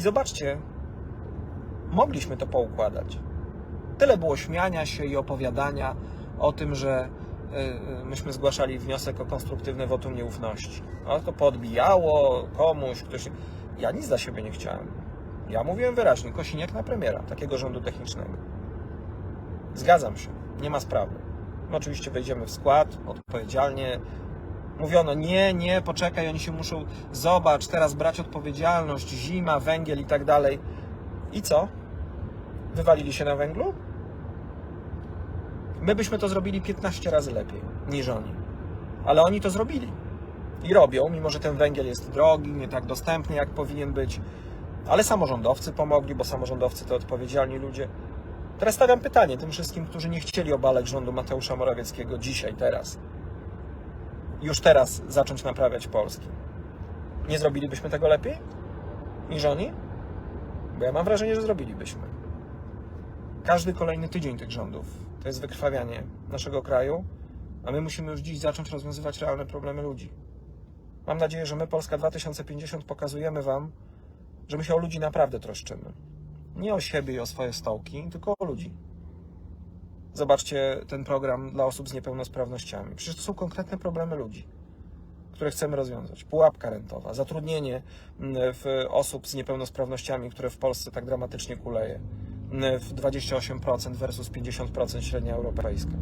zobaczcie, mogliśmy to poukładać. Tyle było śmiania się i opowiadania o tym, że y, y, myśmy zgłaszali wniosek o konstruktywne wotum nieufności. No to podbijało komuś, ktoś. Ja nic dla siebie nie chciałem. Ja mówiłem wyraźnie, Kosiniak na premiera takiego rządu technicznego. Zgadzam się, nie ma sprawy. My oczywiście wejdziemy w skład odpowiedzialnie. Mówiono, nie, nie, poczekaj, oni się muszą, zobacz, teraz brać odpowiedzialność, zima, węgiel i tak dalej. I co? Wywalili się na węglu? My byśmy to zrobili 15 razy lepiej niż oni. Ale oni to zrobili. I robią, mimo że ten węgiel jest drogi, nie tak dostępny, jak powinien być. Ale samorządowcy pomogli, bo samorządowcy to odpowiedzialni ludzie. Teraz stawiam pytanie tym wszystkim, którzy nie chcieli obalać rządu Mateusza Morawieckiego dzisiaj, teraz. Już teraz zacząć naprawiać Polski. Nie zrobilibyśmy tego lepiej niż oni? Bo ja mam wrażenie, że zrobilibyśmy. Każdy kolejny tydzień tych rządów to jest wykrwawianie naszego kraju, a my musimy już dziś zacząć rozwiązywać realne problemy ludzi. Mam nadzieję, że my, Polska 2050, pokazujemy Wam, że my się o ludzi naprawdę troszczymy. Nie o siebie i o swoje stołki, tylko o ludzi. Zobaczcie ten program dla osób z niepełnosprawnościami. Przecież to są konkretne problemy ludzi, które chcemy rozwiązać. Pułapka rentowa, zatrudnienie mm, w osób z niepełnosprawnościami, które w Polsce tak dramatycznie kuleje. Mm, W 28% versus 50% średnia europejska.